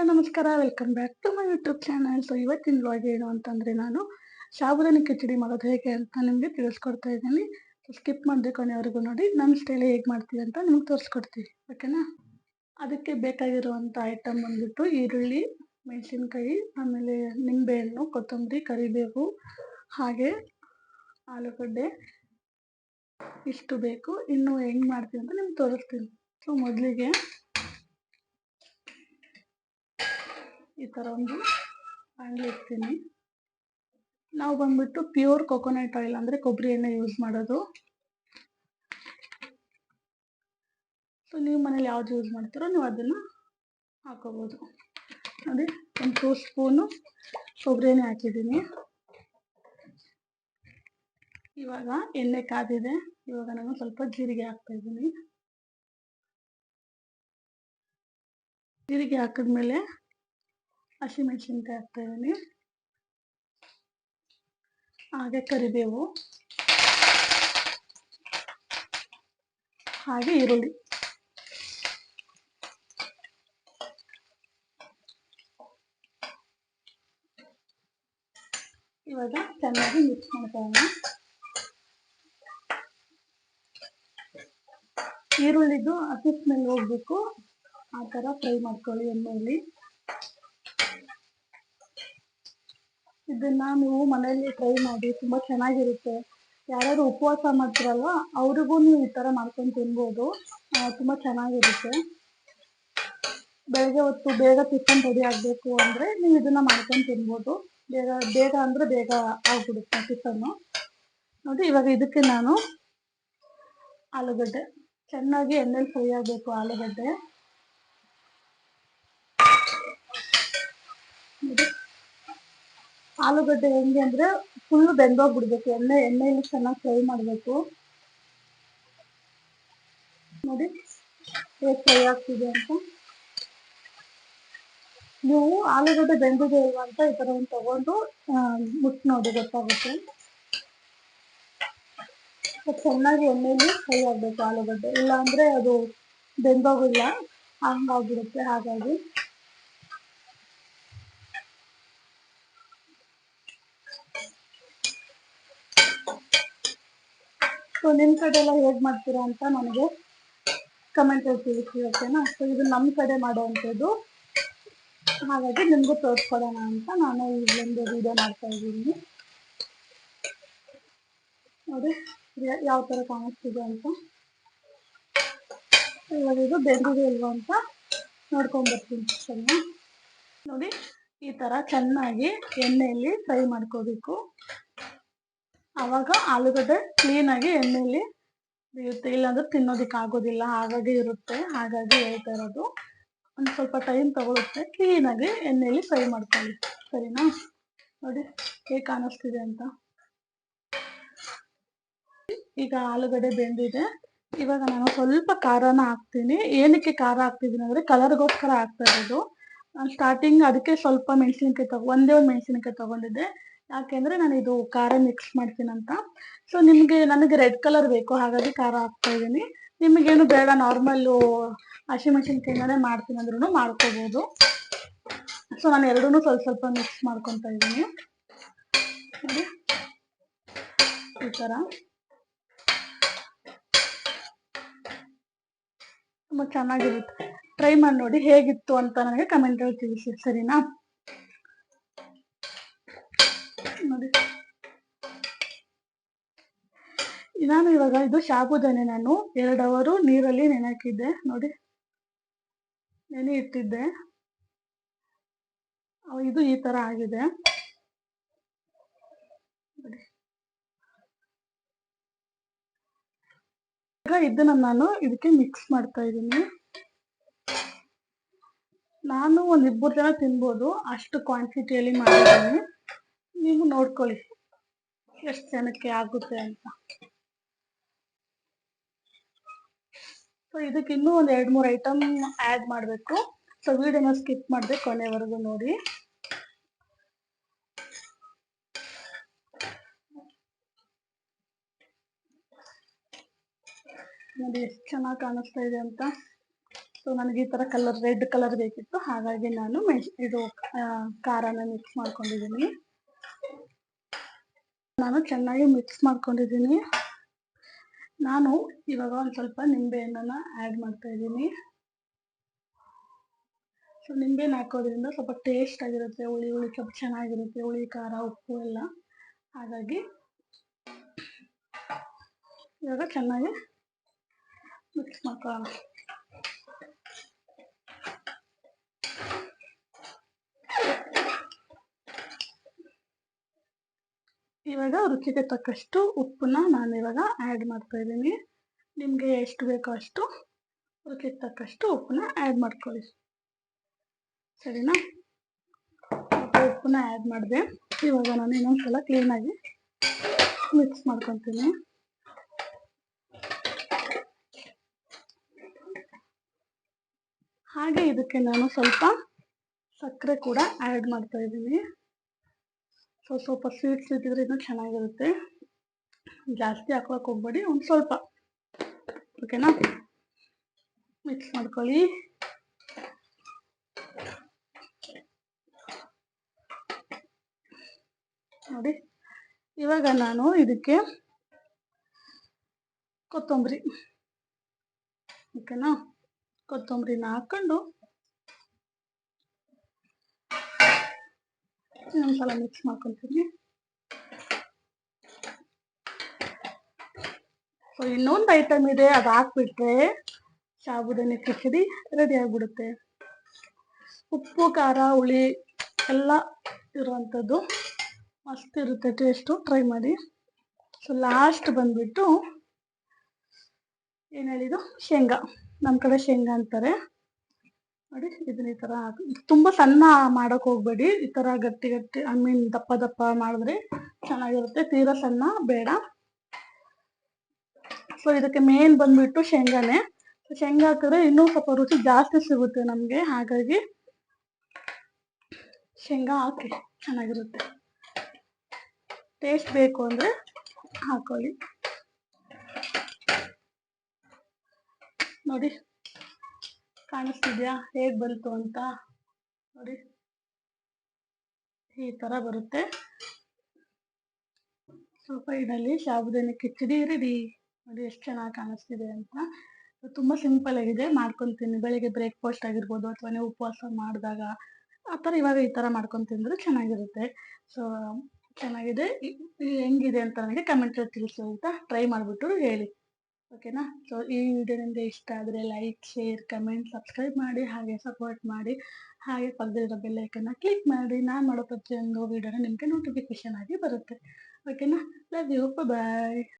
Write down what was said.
Hello, ನಮಸ್ಕಾರ. Welcome back to my YouTube channel so ಇವತ್ತಿನ vlog ಏನು ಅಂತಂದರೆ ನಾನು ಸಾಬುದಾನಿ ಕಿಚಡಿ ಮಾಡೋದು ಹೇಗೆ ಅಂತ ನಿಮಗೆ ತಿಳಿಸ್ಕೊಡ್ತಾ ಇದ್ದೀನಿ. ಸ್ಕಿಪ್ ಮಾಡಿದೆ ಕೊನೆಯವರೆಗೂ ನೋಡಿ. ನನ್ನ ಸ್ಟೈಲ್ ಹೇಗೆ ಮಾಡ್ತೀವಿ ಅಂತ ನಿಮ್ಗೆ ತೋರಿಸ್ಕೊಡ್ತೀವಿ ಓಕೆನಾ ಅದಕ್ಕೆ ಬೇಕಾಗಿರುವಂಥ ಐಟಮ್ ಬಂದ್ಬಿಟ್ಟು ಈರುಳ್ಳಿ, ಮೆಣಸಿನ್ಕಾಯಿ, ಆಮೇಲೆ ನಿಂಬೆಹಣ್ಣು, ಕೊತ್ತಂಬರಿ, ಕರಿಬೇವು, ಹಾಗೆ ಆಲೂಗಡ್ಡೆ ಇಷ್ಟು ಬೇಕು. ಇನ್ನು ಹೆಂಗೆ ಮಾಡ್ತೀವಿ ಅಂತ ನಿಮ್ಗೆ ತೋರಿಸ್ತೀನಿ. ಸೊ ಮೊದಲಿಗೆ ಈ ಥರ ಒಂದು ಇಡ್ತೀನಿ. ನಾವು ಬಂದ್ಬಿಟ್ಟು ಪ್ಯೂರ್ ಕೊಕೊನಟ್ ಆಯಿಲ್ ಅಂದರೆ ಕೊಬ್ಬರಿ ಎಣ್ಣೆ ಯೂಸ್ ಮಾಡೋದು. ಸೊ ನೀವು ಮನೇಲಿ ಯಾವ್ದು ಯೂಸ್ ಮಾಡ್ತೀರೋ ನೀವು ಅದನ್ನು ಹಾಕೋಬೋದು. ನೋಡಿ, ಒಂದು ಟೂ ಸ್ಪೂನು ಕೊಬ್ಬರಿ ಎಣ್ಣೆ ಹಾಕಿದ್ದೀನಿ. ಇವಾಗ ಎಣ್ಣೆ ಕಾದಿದೆ. ಇವಾಗ ನಾನು ಸ್ವಲ್ಪ ಜೀರಿಗೆ ಹಾಕ್ತಾ ಇದ್ದೀನಿ. ಜೀರಿಗೆ ಹಾಕಿದ್ಮೇಲೆ ಹಸಿಮೆಣಸಿನ್ಕಾಯಿ ಹಾಕ್ತಾಯಿದ್ದೀನಿ. ಹಾಗೆ ಕರಿಬೇವು. ಹಾಗೆ ಈರುಳ್ಳಿ. ಇವಾಗ ಚೆನ್ನಾಗಿ ಮಿಕ್ಸ್ ಮಾಡ್ಕೊಳ್ಳೋಣ ಈರುಳ್ಳಿದು ಹಸಿ ಸ್ಮೆಲ್ ಹೋಗ್ಬೇಕು. ಆ ಥರ ಫ್ರೈ ಮಾಡ್ಕೊಳ್ಳಿ ಎಣ್ಣೆಯಲ್ಲಿ. ಇದನ್ನ ನೀವು ಮನೆಯಲ್ಲಿ ಟ್ರೈ ಮಾಡಿ ತುಂಬಾ ಚೆನ್ನಾಗಿರುತ್ತೆ. ಯಾರು ಉಪವಾಸ ಮಾಡ್ತಿರಲ್ಲ ಅವ್ರಿಗೂ ನೀವು ಈ ತರ ಮಾಡ್ಕೊಂಡು ತಿನ್ಬೋದು. ತುಂಬಾ ಚೆನ್ನಾಗಿರುತ್ತೆ. ಬೆಳಗ್ಗೆ ಹೊತ್ತು ಬೇಗ ಟಿಫನ್ ರೆಡಿ ಆಗಬೇಕು ಅಂದ್ರೆ ನೀವು ಇದನ್ನ ಮಾಡ್ಕೊಂಡು ತಿನ್ಬೋದು. ಬೇಗ ಬೇಗ ಅಂದ್ರೆ ಬೇಗ ಆಗ್ಬಿಡುತ್ತೆ ಟಿಫನ್ನು ನೋಡಿ, ಇವಾಗ ಇದಕ್ಕೆ ನಾನು ಆಲೂಗಡ್ಡೆ. ಚೆನ್ನಾಗಿ ಎಣ್ಣೆಲಿ ಫ್ರೈ ಆಗಬೇಕು ಆಲೂಗಡ್ಡೆ ನೋಡಿ ಆಲೂಗಡ್ಡೆ ಹೆಂಗೆ ಅಂದ್ರೆ ಫುಲ್ ಬೆಂದೋಗ್ಬಿಡ್ಬೇಕು, ಎಣ್ಣೆ, ಎಣ್ಣೆಯಲ್ಲಿ ಚೆನ್ನಾಗಿ ಫ್ರೈ ಮಾಡಬೇಕು. ನೋಡಿ ಹೇಗೆ ಫ್ರೈ ಆಗ್ತಿದೆ ಅಂತ. ನೀವು ಆಲೂಗಡ್ಡೆ ಬೆಂದಿದೆ ಇಲ್ವಾ ಅಂತ ಈ ತರ ಒಂದು ತಗೊಂಡು ಮುಟ್ ನೋಡಿ ಗೊತ್ತಾಗುತ್ತೆ. ಚೆನ್ನಾಗಿ ಎಣ್ಣೆಯಲ್ಲಿ ಫ್ರೈ ಆಗ್ಬೇಕು ಆಲೂಗಡ್ಡೆ. ಇಲ್ಲ ಅಂದ್ರೆ ಅದು ಬೆಂದೋಗಿಲ್ಲ. ಹಂಗಾಗ್ಬಿಡುತ್ತೆ ಹಾಗಾಗಿ. ಸೊ ನಿಮ್ಮ ಕಡೆ ಎಲ್ಲ ಹೇಗೆ ಮಾಡ್ತೀರಾ ಅಂತ ನನಗೆ ಕಮೆಂಟಲ್ಲಿ ತಿಳಿಸಿ ಓಕೆನಾ ಸೊ ಇದು ನಮ್ಮ ಕಡೆ ಮಾಡೋವಂಥದ್ದು. ಹಾಗಾಗಿ ನಿಮಗೂ ತೋರಿಸ್ಕೊಡೋಣ ಅಂತ ನಾನು ಒಂದು ವಿಡಿಯೋ ಮಾಡ್ತಾ ಇದ್ದೀನಿ. ನೋಡಿ ಯಾವ ಥರ ಕಾಣಿಸ್ತಿದೆ ಅಂತ. ಇವಾಗ ಇದು ಬೆಂದಿದೆ ಇಲ್ವಾ ಅಂತ ನೋಡ್ಕೊಂಡ್ಬರ್ತೀನಿ ಸರಿನಾ ನೋಡಿ, ಈ ಥರ ಚೆನ್ನಾಗಿ ಎಣ್ಣೆಯಲ್ಲಿ ಫ್ರೈ ಮಾಡ್ಕೋಬೇಕು. ಆವಾಗ ಆಲೂಗಡ್ಡೆ ಕ್ಲೀನಾಗಿ ಎಣ್ಣೆಯಲ್ಲಿ ಬೇಯುತ್ತೆ. ಇಲ್ಲಾಂದ್ರೆ ತಿನ್ನೋದಕ್ಕೆ ಆಗೋದಿಲ್ಲ. ಹಾಗಾಗಿ ಇರುತ್ತೆ. ಹಾಗಾಗಿ ಹೇಳ್ತಾ ಇರೋದು. ಒಂದು ಸ್ವಲ್ಪ ಟೈಮ್ ತಗೊಳುತ್ತೆ. ಕ್ಲೀನಾಗಿ ಎಣ್ಣೆಯಲ್ಲಿ ಫ್ರೈ ಮಾಡ್ಕೊಳ್ಳಿ. ಸರಿನಾ? ನೋಡಿ, ಹೇಗೆ ಕಾಣಿಸ್ತಿದೆ ಅಂತ. ಈಗ ಆಲೂಗಡ್ಡೆ ಬೆಂದಿದೆ. ಇವಾಗ ನಾನು ಸ್ವಲ್ಪ ಖಾರನ ಹಾಕ್ತೀನಿ. ಏನಕ್ಕೆ ಖಾರ ಹಾಕ್ತಿದ್ದೀನಿ ಅಂದರೆ ಕಲರ್ಗೋಸ್ಕರ ಹಾಕ್ತಾ ಇರೋದು. ಸ್ಟಾರ್ಟಿಂಗ್ ಅದಕ್ಕೆ ಸ್ವಲ್ಪ ಮೆಣಸಿನ್ಕಾಯಿ ತಗೊ ಒಂದೇ ಒಂದು ಮೆಣಸಿನ್ಕಾಯಿ ತಗೊಂಡಿದ್ದೆ. ಯಾಕೆಂದ್ರೆ ನಾನು ಇದು ಖಾರ ಮಿಕ್ಸ್ ಮಾಡ್ತೀನಂತ ಸೊ ನಿಮಗೆ ನನಗೆ ರೆಡ್ ಕಲರ್ ಬೇಕು, ಹಾಗಾಗಿ ಖಾರ ಹಾಕ್ತಾ ಇದ್ದೀನಿ. ನಿಮಗೇನು ಬೇಡ ನಾರ್ಮಲ್ಲು ಹಸಿಮೆಣಸಿನ್ಕಾಯಿಂದನೇ ಮಾಡ್ತೀನಿ ಅಂದ್ರೂ ಮಾಡ್ಕೋಬೋದು. ಸೊ ನಾನು ಎರಡೂ ಸ್ವಲ್ಪ ಸ್ವಲ್ಪ ಮಿಕ್ಸ್ ಮಾಡ್ಕೊತಾ ಇದ್ದೀನಿ. ಈ ಥರ ತುಂಬ ಚೆನ್ನಾಗಿರುತ್ತೆ. ಟ್ರೈ ಮಾಡಿ ನೋಡಿ ಹೇಗಿತ್ತು ಅಂತ ನನಗೆ ಕಮೆಂಟಲ್ಲಿ ತಿಳಿಸಿ, ಸರಿನಾ? ನೋಡಿ. ನಾನು ಇವಾಗ ಇದು ಸಾಬುದಾನೆ ನಾನು. ಎರಡು ಅವರು ನೀರಲ್ಲಿ ನೆನೆಕಿದ್ದೆ. ನೋಡಿ. ನೆನೆ ಇಟ್ಟಿದ್ದೆ. ಇದು ಈ ತರ ಆಗಿದೆ. ಈಗ ಇದನ್ನ ನಾನು ಇದಕ್ಕೆ ಮಿಕ್ಸ್ ಮಾಡ್ತಾ ಇದ್ದೀನಿ. ನಾನು ಒಂದ್ ಇಬ್ಬರು ಜನ ತಿನ್ಬೋದು. ಅಷ್ಟು ಕ್ವಾಂಟಿಟಿಯಲ್ಲಿ ಮಾಡಿದ್ದೀನಿ. ನೀವು ನೋಡ್ಕೊಳ್ಳಿ. ಎಷ್ಟು ಜನಕ್ಕೆ ಆಗುತ್ತೆ ಅಂತ. ಸೊ ಇದಕ್ಕೆ ಇನ್ನೂ ಒಂದು ಎರಡು ಮೂರು ಐಟಮ್ ಆ್ಯಡ್ ಮಾಡಬೇಕು. ಸೊ ವಿಡಿಯೋನ ಸ್ಕಿಪ್ ಮಾಡಿದೆ ಕೊನೆವರೆಗೂ ನೋಡಿ. ನೋಡಿ, ಎಷ್ಟು ಚೆನ್ನಾಗಿ ಕಾಣಿಸ್ತಾ ಇದೆ ಅಂತ. ಸೊ ನನಗೆ ಈ ಥರ ಕಲರ್ ರೆಡ್ ಕಲರ್ ಬೇಕಿತ್ತು. ಹಾಗಾಗಿ ನಾನು ಮೆಣ್ ಇದು ಖಾರನ ಮಿಕ್ಸ್ ಮಾಡ್ಕೊಂಡಿದ್ದೀನಿ. ನಾನು ಚೆನ್ನಾಗಿ ಮಿಕ್ಸ್ ಮಾಡ್ಕೊಂಡಿದ್ದೀನಿ. ನಾನು ಇವಾಗ ಒಂದು ಸ್ವಲ್ಪ ನಿಂಬೆಹಣ್ಣನ್ನ ಆ್ಯಡ್ ಮಾಡ್ತಾ ಇದ್ದೀನಿ. ಸೊ ನಿಂಬೆಹಣ್ಣು ಹಾಕೋದ್ರಿಂದ ಸ್ವಲ್ಪ ಟೇಸ್ಟ್ ಆಗಿರುತ್ತೆ, ಹುಳಿ ಹುಳಿ ಸ್ವಲ್ಪ ಚೆನ್ನಾಗಿರುತ್ತೆ, ಹುಳಿ, ಖಾರ, ಉಪ್ಪು ಎಲ್ಲ. ಹಾಗಾಗಿ ಇವಾಗ ಚೆನ್ನಾಗಿ ಮಿಕ್ಸ್ ಮಾಡ್ಕೊಳ್ಳೋಣ. ಇವಾಗ ರುಚಿಗೆ ತಕ್ಕಷ್ಟು ಉಪ್ಪನ್ನ ನಾನು ಇವಾಗ ಆ್ಯಡ್ ಮಾಡ್ತಾ ಇದ್ದೀನಿ. ನಿಮಗೆ ಎಷ್ಟು ಬೇಕೋ ಅಷ್ಟು ರುಚಿಗೆ ತಕ್ಕಷ್ಟು ಉಪ್ಪನ್ನ ಆ್ಯಡ್ ಮಾಡ್ಕೊಳ್ಳಿ. ಸರಿನಾ? ಉಪ್ಪನ್ನ ಆ್ಯಡ್ ಮಾಡಿದೆ. ಇವಾಗ ನಾನು ಇನ್ನೊಂದ್ಸಲ ಕ್ಲೀನಾಗಿ ಮಿಕ್ಸ್ ಮಾಡ್ಕೊತೀನಿ. ಹಾಗೆ ಇದಕ್ಕೆ ನಾನು ಸ್ವಲ್ಪ ಸಕ್ಕರೆ ಕೂಡ ಆ್ಯಡ್ ಮಾಡ್ತಾ ಇದ್ದೀನಿ. ಸ್ವಲ್ಪ ಸ್ವೀಟ್ ಇದ್ದಿದ್ರೆ ಇನ್ನೂ ಚೆನ್ನಾಗಿರುತ್ತೆ. ಜಾಸ್ತಿ ಹಾಕೋಕೆ ಹೋಗ್ಬೇಡಿ ಒಂದು ಸ್ವಲ್ಪ. ಓಕೆನಾ ಮಿಕ್ಸ್ ಮಾಡ್ಕೊಳ್ಳಿ. ನೋಡಿ. ಇವಾಗ ನಾನು ಇದಕ್ಕೆ ಕೊತ್ತಂಬರಿ. ಓಕೆನಾ ಕೊತ್ತಂಬರಿನ ಹಾಕೊಂಡು ಇನ್ನೊಂದ್ಸಲ ಮಿಕ್ಸ್ ಮಾಡ್ಕೊತೀನಿ ಸೊ ಇನ್ನೊಂದು ಐಟಮ್ ಇದೆ, ಅದು ಹಾಕ್ಬಿಟ್ರೆ ಸಾಬುದಾನಿ ಕಿಚಡಿ ರೆಡಿ ಆಗಿಬಿಡುತ್ತೆ. ಉಪ್ಪು, ಖಾರ, ಹುಳಿ ಎಲ್ಲ ಇರುವಂಥದ್ದು ಮಸ್ತ್ ಇರುತ್ತೆ ಟೇಸ್ಟು ಟ್ರೈ ಮಾಡಿ. ಸೊ ಲಾಸ್ಟ್ ಬಂದ್ಬಿಟ್ಟು ಏನು ಹೇಳಿದು ಶೇಂಗಾ. ನಮ್ಮ ಕಡೆ ಶೇಂಗಾ ಅಂತಾರೆ. ನೋಡಿ ಇದನ್ನ ಈ ಥರ ಹಾಕಿ ತುಂಬ ಸಣ್ಣ ಮಾಡಕ್ ಹೋಗ್ಬೇಡಿ. ಈ ತರ ಗಟ್ಟಿ ಗಟ್ಟಿ ಐ ಮೀನ್ ದಪ್ಪ ದಪ್ಪ ಮಾಡಿದ್ರೆ ಚೆನ್ನಾಗಿರುತ್ತೆ. ತೀರಾ ಸಣ್ಣ, ಬೇಡ. ಸೊ ಇದಕ್ಕೆ ಮೇನ್ ಬಂದ್ಬಿಟ್ಟು ಶೇಂಗಾನೆ. ಶೇಂಗಾ ಹಾಕಿದ್ರೆ ಇನ್ನೂ ಸ್ವಲ್ಪ ರುಚಿ ಜಾಸ್ತಿ ಸಿಗುತ್ತೆ ನಮಗೆ. ಹಾಗಾಗಿ ಶೇಂಗಾ ಹಾಕಿ ಚೆನ್ನಾಗಿರುತ್ತೆ. ಟೇಸ್ಟ್ ಬೇಕು ಅಂದರೆ ಹಾಕೊಳ್ಳಿ. ನೋಡಿ. ಕಾಣಿಸ್ತಿದ್ಯಾ? ಹೇಗೆ ಬಂತು ಅಂತ? ನೋಡಿ. ಈ ಥರ ಬರುತ್ತೆ. So, finally sabudana khichdi ready. ನೋಡಿ, ಎಷ್ಟು ಚೆನ್ನಾಗಿ ಕಾಣಿಸ್ತಿದೆ ಅಂತ. ತುಂಬ ಸಿಂಪಲ್ ಆಗಿದೆ. ಮಾಡ್ಕೊತೀನಿ. ಬೆಳಿಗ್ಗೆ ಬ್ರೇಕ್ಫಾಸ್ಟ್ ಆಗಿರ್ಬೋದು ಅಥವಾ ನೀವು ಉಪವಾಸ ಮಾಡಿದಾಗ ಆ ಥರ ಇವಾಗ ಈ ಥರ ಮಾಡ್ಕೊಂಡು ತಿಂದರೆ ಚೆನ್ನಾಗಿರುತ್ತೆ. ಸೊ, ಚೆನ್ನಾಗಿದೆ. ಹೆಂಗಿದೆ ಅಂತ ನನಗೆ ಕಮೆಂಟಲ್ಲಿ ತಿಳಿಸಿ ಅಂತ ಟ್ರೈ ಮಾಡಿಬಿಟ್ಟು ಹೇಳಿ. ಓಕೆನಾ? ಸೊ ಈ ವಿಡಿಯೋ ನಿಮಗೆ ಇಷ್ಟ ಆದರೆ ಲೈಕ್ ಶೇರ್ ಕಮೆಂಟ್ ಸಬ್ಸ್ಕ್ರೈಬ್ ಮಾಡಿ, ಹಾಗೆ ಸಪೋರ್ಟ್ ಮಾಡಿ, ಹಾಗೆ ಪಕ್ಕದಲ್ಲಿರೋ ಬೆಲ್ಲೈಕನ್ನ ಕ್ಲಿಕ್ ಮಾಡಿ, ನಾನು ಮಾಡೋ ಪ್ರತಿಯೊಂದು ವಿಡಿಯೋನ ನಿಮಗೆ ನೋಟಿಫಿಕೇಶನ್ ಆಗಿ ಬರುತ್ತೆ. ಓಕೆನಾ? Love you bye